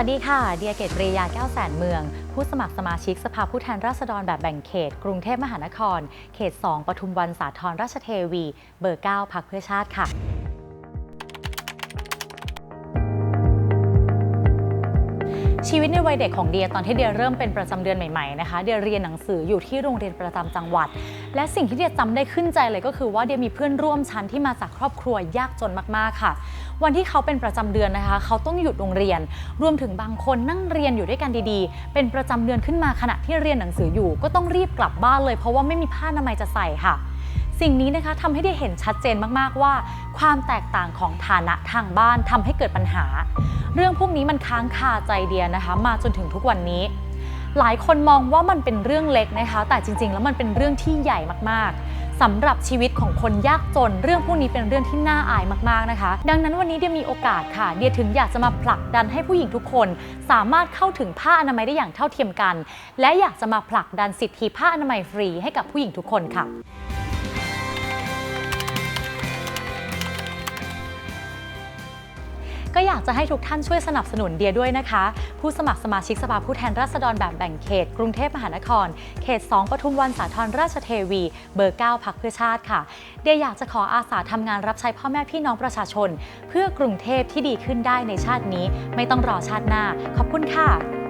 วัสดีค่ะ เดียเกตปรียาแก้วแสนเมือง ผู้สมัครสมาชิกสภาผู้แทนราษฎรแบบแบ่งเขต กรุงเทพมหานคร เขต 2 ปทุมวันสาทรราชเทวี เบอร์ 9พักเพื่อชาติค่ะชีวิตในวัยเด็กของเดียตอนที่เดียเริ่มเป็นประจำเดือนใหม่ๆนะคะเดียเรียนหนังสืออยู่ที่โรงเรียนประจำจังหวัด และสิ่งที่เดียจำได้ขึ้นใจเลยก็คือว่าเดียมีเพื่อนร่วมชั้นที่มาจากครอบครัวยากจนมากๆค่ะ วันที่เขาเป็นประจำเดือนนะคะ เขาต้องหยุดโรงเรียน รวมถึงบางคนนั่งเรียนอยู่ด้วยกันดีๆ เป็นประจำเดือนขึ้นมาขณะที่เรียนหนังสืออยู่ ก็ต้องรีบกลับบ้านเลยเพราะว่าไม่มีผ้าอนามัยจะใส่ค่ะสิ่งนี้นะคะทำให้ได้เห็นชัดเจนมากๆว่า ความแตกต่างของฐานะทางบ้านทำให้เกิดปัญหา เรื่องพวกนี้มันค้างคาใจเดียนะคะ มาจนถึงทุกวันนี้ หลายคนมองว่ามันเป็นเรื่องเล็กนะคะ แต่จริง ๆ แล้วมันเป็นเรื่องที่ใหญ่มากๆ สำหรับชีวิตของคนยากจน เรื่องพวกนี้เป็นเรื่องที่น่าอายมากๆนะคะ ดังนั้นวันนี้เดียมีโอกาสค่ะ เดียถึงอยากจะมาผลักดันให้ผู้หญิงทุกคน สามารถเข้าถึงผ้าอนามัยได้อย่างเท่าเทียมกัน และอยากจะมาผลักดันสิทธิผ้าอนามัยฟรีให้กับผู้หญิงทุกคนค่ะ ก็อยากจะให้ทุกท่านช่วยสนับสนุนเดียด้วยนะคะ ผู้สมัครสมาชิกสภาผู้แทนราษฎรแบบแบ่งเขต กรุงเทพมหานคร เขต 2 ปทุมวันสาทรราชเทวี เบอร์ 9พักเพื่อชาติค่ะ เดียอยากจะขออาสาทำงานรับใช้พ่อแม่พี่น้องประชาชน เพื่อกรุงเทพที่ดีขึ้นได้ในชาตินี้ ไม่ต้องรอชาติหน้า ขอบคุณค่ะ